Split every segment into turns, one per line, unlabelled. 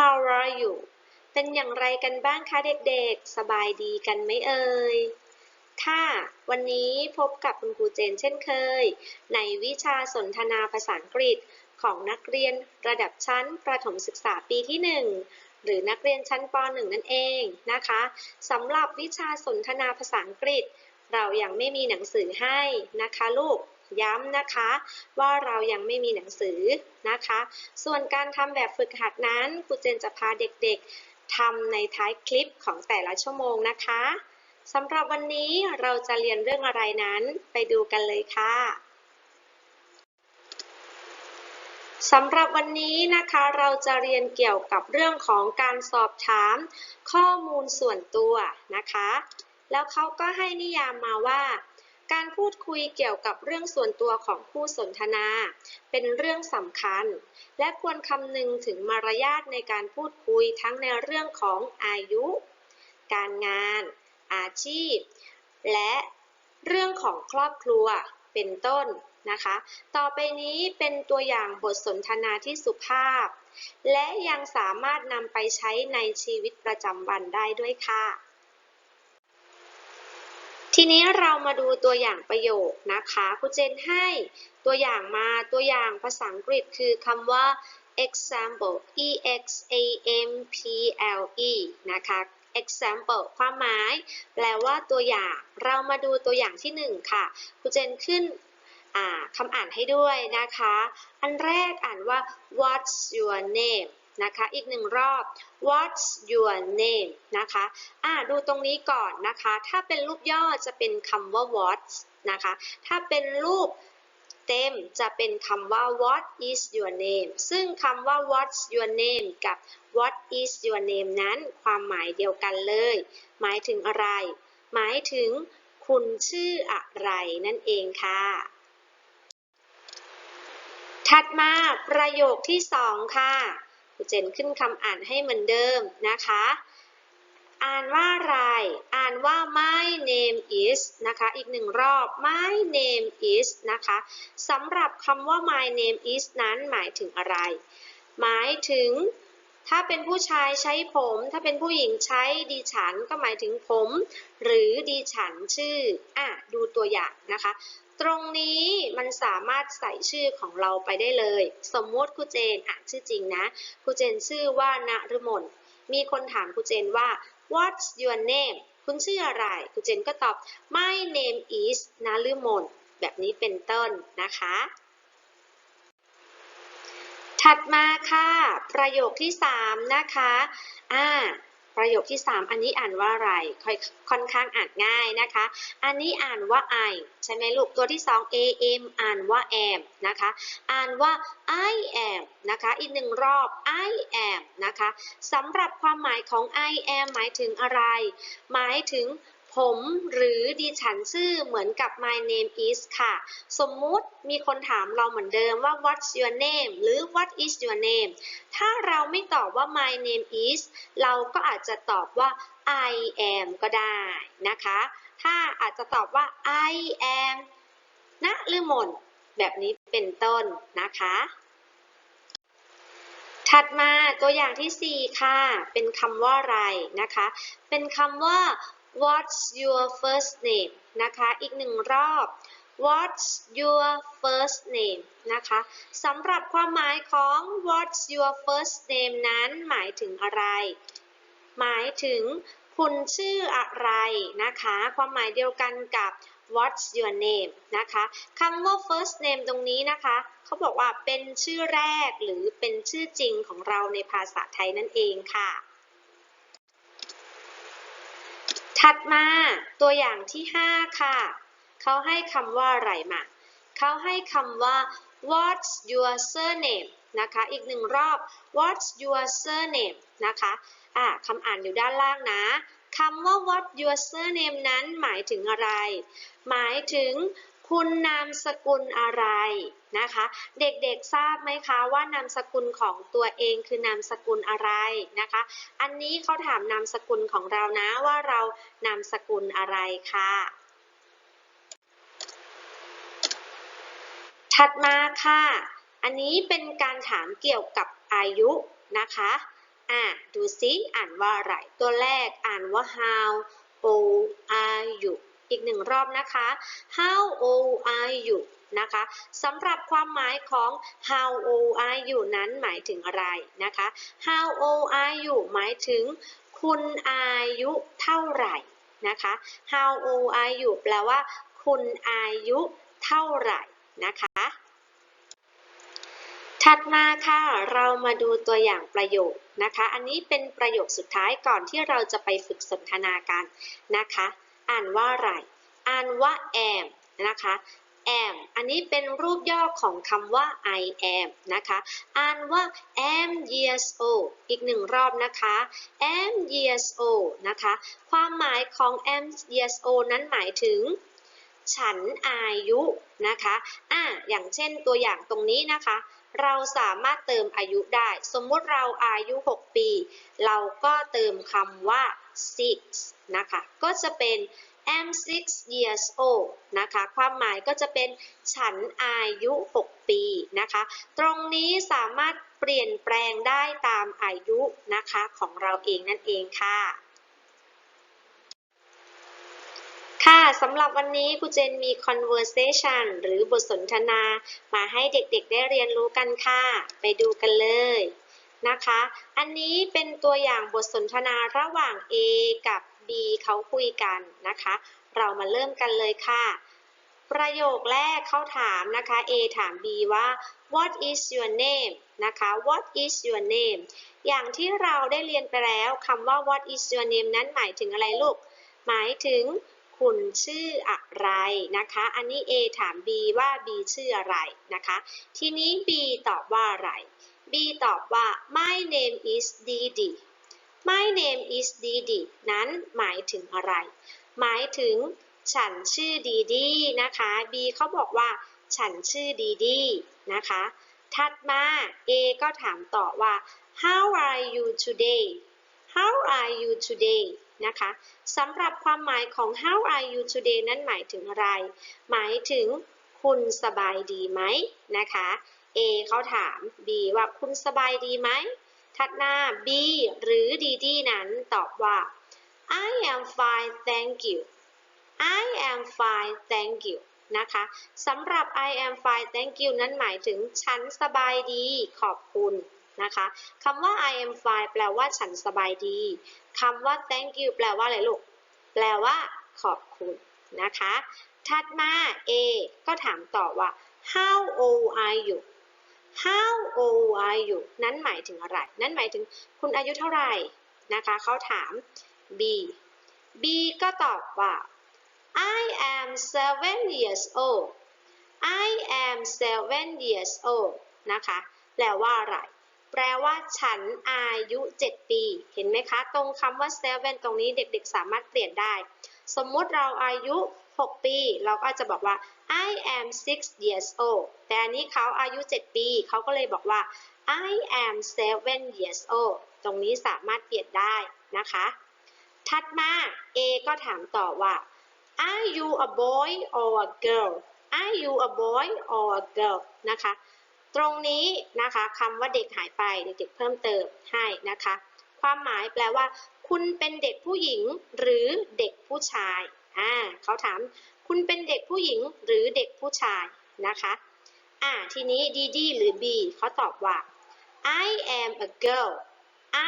How are you เป็นอย่างไรกันบ้างคะเด็กๆ สบายดีกันไหมเอ่ย ค่ะ วันนี้พบกับคุณครูเจนเช่นเคย ในวิชาสนทนาภาษาอังกฤษของนักเรียนระดับชั้นประถมศึกษาปีที่ 1 หรือนักเรียนชั้นป .1 นั่นเองนะคะสำหรับวิชาสนทนาภาษาอังกฤษ เรายังไม่มีหนังสือให้นะคะลูก ย้ำนะคะ ว่าเรายังไม่มีหนังสือนะคะ ส่วนการทำแบบฝึกหัดนั้นครูเจนจะพาเด็กๆทำในท้ายคลิปของแต่ละชั่วโมงนะคะสำหรับวันนี้เราจะเรียนเรื่องอะไรนั้นไปดูกันเลยค่ะสำหรับวันนี้นะคะเราจะเรียนเกี่ยวกับเรื่องของการสอบถาม ข้อมูลส่วนตัวนะคะ แล้วเขาก็ให้นิยามมาว่า พูดคุยเกี่ยวกับเรื่องส่วนตัวของผู้สนทนา เป็นเรื่องสำคัญ และควรคำนึงถึงมารยาทในการพูดคุยทั้งในเรื่องของอายุ การงาน อาชีพ และเรื่องของครอบครัวเป็นต้นนะคะ ต่อไปนี้เป็นตัวอย่างบทสนทนาที่สุภาพ และยังสามารถนำไปใช้ในชีวิตประจำวันได้ด้วยค่ะ ทีนี้เรามาดูตัวอย่างประโยคนะคะครูเจนให้ตัวอย่างมาตัวอย่างภาษาอังกฤษคือคำว่า example e x a m p l e นะคะ example ความหมายแปลว่าตัวอย่าง เรามาดูตัวอย่างที่หนึ่งค่ะครูเจนขึ้นคำอ่านให้ด้วยนะคะ อันแรกอ่านว่า what's your name นะคะ อีกหนึ่งรอบ what's your name นะคะ อ่าดูตรงนี้ก่อนนะคะ ถ้าเป็นรูปย่อจะเป็นคำว่า what นะคะ ถ้าเป็นรูปเต็มจะเป็นคำว่า what is your name ซึ่งคำว่า what's your name กับ what is your name นั้นความหมายเดียวกันเลย หมายถึงอะไร หมายถึงคุณชื่ออะไรนั่นเองค่ะ ถัดมาประโยคที่สองค่ะ ครูเจนขึ้นคำอ่านให้เหมือนเดิมนะคะ อ่านว่าอะไร อ่านว่า my name is นะคะ อีกหนึ่งรอบ my name is นะคะสำหรับคำว่า my name is นั้นหมายถึงอะไร หมายถึงถ้าเป็นผู้ชายใช้ผม ถ้าเป็นผู้หญิงใช้ดิฉันก็หมายถึงผม หรือดิฉันชื่อ อะ ดูตัวอย่างนะคะ ตรงนี้มันสามารถใส่ชื่อของเราไปได้เลย สมมติครูเจนอะชื่อจริงนะครูเจนชื่อว่านฤมลมีคนถามครูเจนว่า what's your name คุณชื่ออะไรครูเจนก็ตอบ my name is นฤมลแบบนี้เป็นต้นนะคะ ถัดมาค่ะ ประโยคที่ 3 นะคะ อ่า ประโยคที่ 3 อันนี้อ่านว่าอะไรค่อยค่อนข้างอ่านง่ายนะคะ อันนี้อ่านว่า I ใช่ไหมลูก ตัวที่ 2 am อ่านว่า am นะคะ อ่านว่า I am นะคะ อีกหนึ่งรอบ I am นะคะสำหรับความหมายของ I am หมายถึงอะไร หมายถึง ผมหรือดิฉันชื่อเหมือนกับ my name is ค่ะ สมมุติมีคนถามเราเหมือนเดิมว่า what's your name หรือ what is your name ถ้าเราไม่ตอบว่า my name is เราก็อาจจะตอบว่า I am ก็ได้นะคะ ถ้าอาจจะตอบว่า I am นะหรือมนแบบนี้เป็นต้นนะคะ ถัดมาตัวอย่างที่ 4 ค่ะ เป็นคำว่าอะไรนะคะ เป็นคำว่า What's your first name นะคะ อีกหนึ่งรอบ What's your first name นะคะสำหรับความหมายของ What's your first name นั้นหมายถึงอะไร หมายถึงคุณชื่ออะไรนะคะ ความหมายเดียวกันกับ What's your name นะคะคำว่า first name ตรงนี้นะคะ เขาบอกว่าเป็นชื่อแรกหรือเป็นชื่อจริงของเราในภาษาไทยนั่นเองค่ะ ถัดมาตัวอย่างที่ 5 ค่ะ เขาให้คำว่าอะไรมา เขาให้คำว่า what's your surname นะคะ อีกหนึ่งรอบ what's your surname นะคะอะคำอ่านอยู่ด้านล่างนะคำว่า what your surname นั้นหมายถึงอะไร หมายถึง คุณนามสกุลอะไรนะคะ เด็กๆทราบไหมคะว่านามสกุลของตัวเองคือนามสกุลอะไรนะคะ อันนี้เขาถามนามสกุลของเรานะว่าเรานามสกุลอะไรค่ะ ถัดมาค่ะ อันนี้เป็นการถามเกี่ยวกับอายุนะคะอะดูซิอ่านว่าอะไร ตัวแรกอ่านว่า how old are you อีกหนึ่งรอบนะคะ how old are you นะคะสำหรับความหมายของ how old are you นั้นหมายถึงอะไรนะคะ how old are you หมายถึงคุณอายุเท่าไหร่นะคะ how old are you แปลว่า คุณอายุเท่าไหร่นะคะ ถัดมาค่ะ เรามาดูตัวอย่างประโยคนะคะ อันนี้เป็นประโยคสุดท้ายก่อนที่เราจะไปฝึกสนทนากันนะคะ อ่านว่าอะไร อ่านว่า am นะคะ am อันนี้เป็นรูปย่อของคำว่า I am นะคะ อ่านว่า am years old อีกหนึ่งรอบนะคะ am years old นะคะ ความหมายของ am years old นั้นหมายถึง ฉันอายุนะคะอะอย่างเช่นตัวอย่างตรงนี้นะคะ เราสามารถเติมอายุได้ สมมุติเราอายุ 6 ปี เราก็เติมคำว่า six นะคะ ก็จะเป็น am six years old นะคะ ความหมายก็จะเป็นฉันอายุ 6 ปีนะคะ ตรงนี้สามารถเปลี่ยนแปลงได้ตามอายุนะคะของเราเองนั่นเองค่ะ ค่ะสำหรับวันนี้ครูเจนมี conversation หรือบทสนทนามาให้เด็กๆได้เรียนรู้กันค่ะ ไปดูกันเลย นะคะ อันนี้เป็นตัวอย่างบทสนทนาระหว่าง A กับ B เขาคุยกันนะคะ เรามาเริ่มกันเลยค่ะ ประโยคแรกเขาถามนะคะ A ถาม B ว่า what is your name นะคะ what is your name อย่างที่เราได้เรียนไปแล้วคำว่า what is your name นั้นหมายถึงอะไรลูก หมายถึงคุณชื่ออะไรนะคะ อันนี้ A ถาม B ว่า B ชื่ออะไรนะคะ ทีนี้ B ตอบว่าอะไร B ตอบว่า my name is Didi my name is Didi นั้นหมายถึงอะไร หมายถึงฉันชื่อดีดีนะคะ B เขาบอกว่า ฉันชื่อดีดีนะคะ ถัดมา A ก็ถามต่อว่า how are you today how are you today นะคะสำหรับความหมายของ how are you today นั้นหมายถึงอะไร หมายถึงคุณสบายดีไหมนะคะ A เขาถาม B ว่าคุณสบายดีไหมถัดหน้า B หรือดีดีนั้นตอบว่า I am fine thank you I am fine thank you นะคะสำหรับ I am fine thank you นั้นหมายถึงฉันสบายดีขอบคุณนะคะคำว่า I am fine แปลว่าฉันสบายดีคำว่า thank you แปลว่าอะไรลูก แปลว่าขอบคุณนะคะ ถัดมา A ก็ถามต่อว่า how old are you how old are you นั้นหมายถึงอะไร นั้นหมายถึงคุณอายุเท่าไหร่นะคะเขาถาม B B ก็ตอบว่า I am seven years old I am seven years old นะคะแปลว่าอะไร แปลว่าฉันอายุ 7 ปี เห็นไหมคะ ตรงคำว่า seven ตรงนี้เด็กๆ สามารถเปลี่ยนได้ สมมุติเราอายุ 6 ปี เราก็จะบอกว่า I am six years old แต่อันนี้เขาอายุ 7 ปี เขาก็เลยบอกว่า I am seven years old ตรงนี้สามารถเปลี่ยนได้นะคะ ถัดมา A ก็ถามต่อว่า Are you a boy or a girl Are you a boy or a girl นะคะ ตรงนี้นะคะคำว่าเด็กหายไปเด็กๆเพิ่มเติมให้นะคะ ความหมายแปลว่า คุณเป็นเด็กผู้หญิงหรือเด็กผู้ชาย อ่าเขาถาม คุณเป็นเด็กผู้หญิงหรือเด็กผู้ชายนะคะ อ่า ทีนี้ดีดีหรือ B เขาตอบว่า I am a girl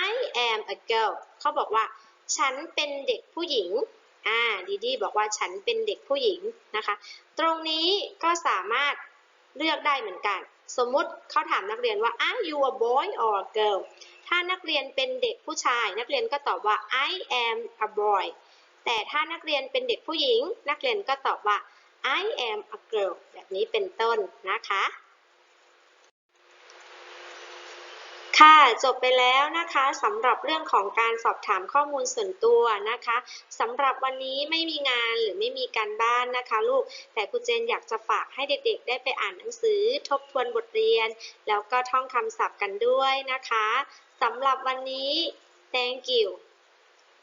I am a girl เขาบอกว่า ฉันเป็นเด็กผู้หญิง อ่า ดีดีบอกว่าฉันเป็นเด็กผู้หญิงนะคะ ตรงนี้ก็สามารถเลือกได้เหมือนกัน สมมุติเขาถามนักเรียนว่า are you a boy or a girl ถ้านักเรียนเป็นเด็กผู้ชาย นักเรียนก็ตอบว่า I am a boy แต่ถ้านักเรียนเป็นเด็กผู้หญิง นักเรียนก็ตอบว่า I am a girl แบบนี้เป็นต้นนะคะ ค่ะจบไปแล้วนะคะสำหรับเรื่องของการสอบถามข้อมูลส่วนตัวนะคะสำหรับวันนี้ไม่มีงานหรือไม่มีการบ้านนะคะลูก แต่ครูเจนอยากจะฝากให้เด็กๆ ได้ไปอ่านหนังสือ ทบทวนบทเรียน แล้วก็ท่องคำศัพท์กันด้วยนะคะ สำหรับวันนี้ thank you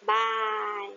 bye